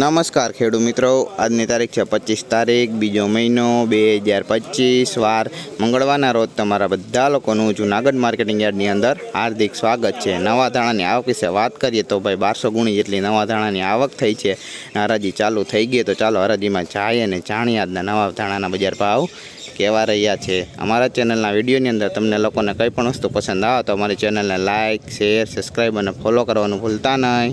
નમસ્કાર ખેડૂત મિત્રો આજની તારીખ છે પચીસ તારીખ બીજો મહિનો બે હજાર પચીસ વાર મંગળવારના રોજ તમારા બધા લોકોનું જુનાગઢ માર્કેટિંગ યાર્ડની અંદર હાર્દિક સ્વાગત છે નવા ધાણાની આવક વિશે વાત કરીએ તો ભાઈ બારસો ગુણી જેટલી નવા ધાણાની આવક થઈ છે હરાજી ચાલુ થઈ ગઈ તો ચાલો હરાજીમાં જાય અને જાણીએ આજના નવા ધાણાના બજાર ભાવ કહેવા રહ્યા છે અમારા ચેનલના વિડીયોની અંદર તમને લોકોને કંઈ પણ વસ્તુ પસંદ આવે તો અમારી ચેનલને લાઇક શેર સબસ્ક્રાઈબ અને ફોલો કરવાનું ભૂલતા નહીં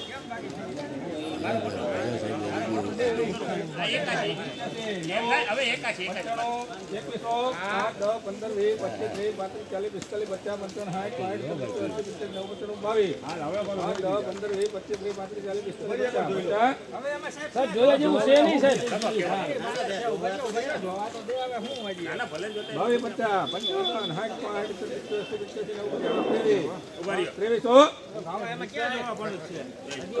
આઠ પંદર વીસ પચીસ વીસ પાંત્રીસ ચાલીસ પિસ્તાલીસ પચાસ પંચાવન નવ પચાસ બાવીસ પંદર વીસ પચીસ વીસ પાંત્રીસ ચાલીસ પિસ્તાલીસ પચાસ પચાસ જોયા જેવું છે ત્રેવીસો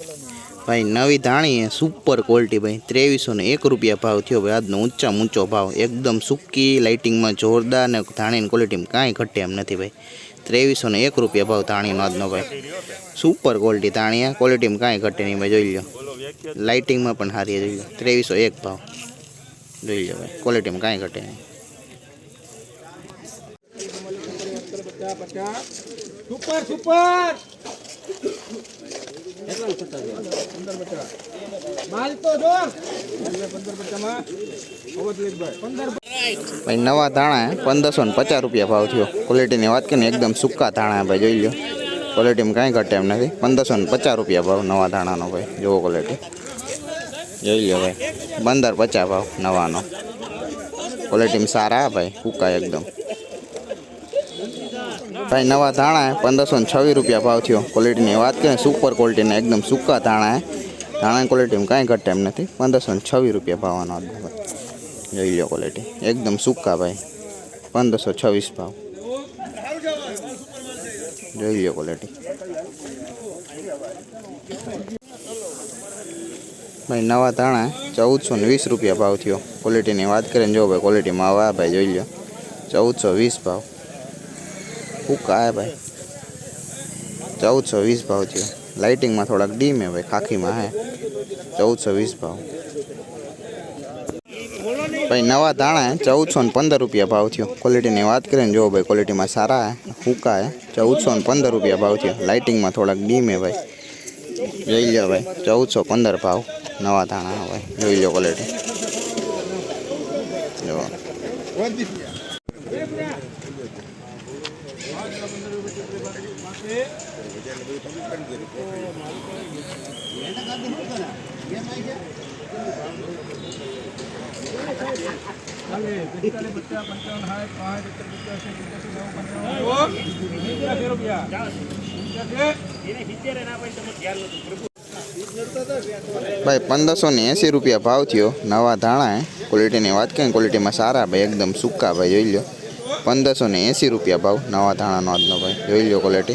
भाई नवी धाणी है सुपर क्वॉलिटी भाई तेवीसो ने एक रुपया भाव थो भाई आज ऊंचा ऊंचो भाव एकदम सूकी लाइटिंग में जोरदार ने धाणी क्वॉलिटी में कहीं घटे एम नहीं भाई तेवीसो ने एक रुपया भाव धाणी आज ना भाई सुपर क्वालिटी धाणी है क्वालिटी में कहीं घटे नहीं भाई जो लो लाइटिंग में हारी है जो तेवीसो एक भाव जो लो भाई क्वालिटी में कहीं घटे नहीं सुपर सुपर તતા સુન્દર મિત્ર માલ તો જો 15 બરતમા ઓવત લીખ ભાઈ 15 બર ભાઈ નવા દાણા હે 1550 રૂપિયો ભાવ થયો ક્વોલિટી ની વાત કરીએ તો એકદમ સુક્કા દાણા હે ભાઈ જોઈ લો ક્વોલિટી માં કાઈ ઘટ એમ નથી 1550 રૂપિયો ભાવ નવા દાણા નો ભાઈ જોવો ક્વોલિટી લઈ લે ભાઈ બંદર 50 ભાવ નવા નો ક્વોલિટી માં સારા ભાઈ સુકા એકદમ भाई नवा दाणा है 1526 रुपया भाव थयो क्वालिटी ની વાત કરે સુપર ક્વોલિટી ને એકદમ સુકા દાણા હે દાણા ક્વોલિટી માં કઈ ઘટ એમ નથી 1526 રૂપિયા ભાવવાનું આદુ જોઈ લો ક્વોલિટી એકદમ સુકા ભાઈ 1526 ભાવ જોઈ લો ક્વોલિટી ભાઈ નવા દાણા 1420 રૂપિયા ભાવ થયો ક્વોલિટી ની વાત કરે જો ભાઈ ક્વોલિટી માં આવા ભાઈ જોઈ લો 1420 ભાવ फूका है भाई चौदह सौ बीस भाव जी लाइटिंग में थोड़ा डीम है भाई खाखी में है चौदह सौ बीस भाव भाई नवा दाणा है चौदह सौ पंद्रह रुपया भाव थो क्वालिटी की बात करें जो भाई क्वालिटी में सारा है फूका है चौदह सौ पंद्रह रुपया भाव थो लाइटिंग में थोड़ा डीम है भाई जो लो भाई चौदह सौ पंद्रह भाव नवा दाणा है भाई जो लो क्वालिटी भाई पंदर सौ एसी रुपया भाव थो नवा धाणा है क्वालिटी ने बात करें क्वालिटी में सारा भाई एकदम सूका भाई जो लियो पंदर सौ ने एसी रुपया भाव नवा धाणा ना आज ना भाई जो लियो क्वालिटी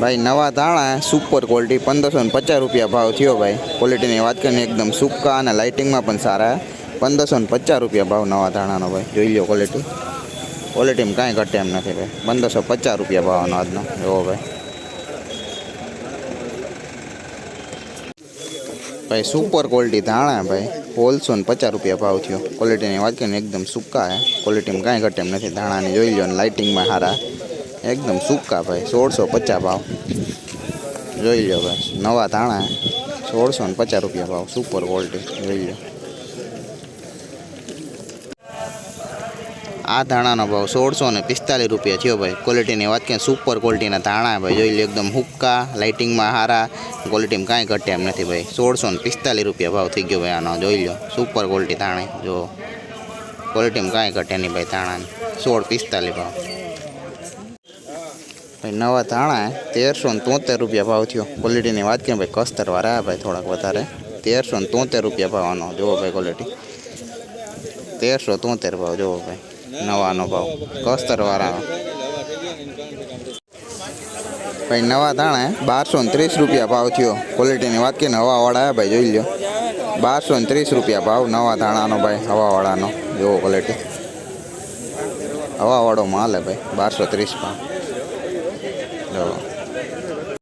ભાઈ નવા ધાણા સુપર ક્વોલિટી પંદરસો ને પચાસ રૂપિયા ભાવ થયો ભાઈ ક્વોલિટીની વાત કરીને એકદમ સૂકા અને લાઇટિંગમાં પણ સારા પંદરસો ને પચાસ રૂપિયા ભાવ નવા ધાણાનો ભાઈ જોઈ લો ક્વોલિટી ક્વોલિટીમાં કાંઈ ઘટે એમ નથી ભાઈ પંદરસો પચાસ રૂપિયા ભાવનો આજનો એવો ભાઈ भाई सुपर क्वालिटी धाणा है भाई होलसेल ने पचास रुपया भाव थो क्वालिटी बात करें एकदम सूका है क्वालिटी में कहीं घटे नहीं धाणा ने जो लो लाइटिंग में हारा एकदम सूका भाई सोल सौ पचास भाव जो लो भाई नवा धाणा है सोल सौ पचास रुपया भाव सुपर क्वालिटी जो लो આ દાણાનો ભાવ 1645 રૂપિયા થયો ભાઈ ક્વોલિટીની વાત કે સુપર ક્વોલિટીના દાણા છે ભાઈ જોઈ લે एकदम હક્કા લાઇટિંગમાં આરા ક્વોલિટીમાં કાઈ ઘટ એમ નથી ભાઈ 1645 રૂપિયા ભાવ થઈ ગયો ભાઈ આનો જોઈ લો સુપર ક્વોલિટી દાણા જો ક્વોલિટીમાં કાઈ ઘટ એની ભાઈ દાણાની 1645 ભાવ ભાઈ નવા દાણા છે 1373 રૂપિયા ભાવ થયો ક્વોલિટીની વાત કે ભાઈ કસ્તર વારા ભાઈ થોડાક વધારે 1373 રૂપિયા ભાવનો જો ભાઈ ક્વોલિટી 1373 ભાવ જો ભાઈ નવાનો ભાવ કસ્તરવાળાનો ભાઈ નવા ધાણા બારસો ને ત્રીસ રૂપિયા ભાવ થયો ક્વોલિટીની વાત કરીને હવાવાળા ભાઈ જોઈ લો બારસો ને ત્રીસ રૂપિયા ભાવ નવા ધાણાનો ભાઈ હવાવાળાનો જેવો ક્વોલિટી હવાવાળો માલ હે ભાઈ બારસો ત્રીસ ભાવ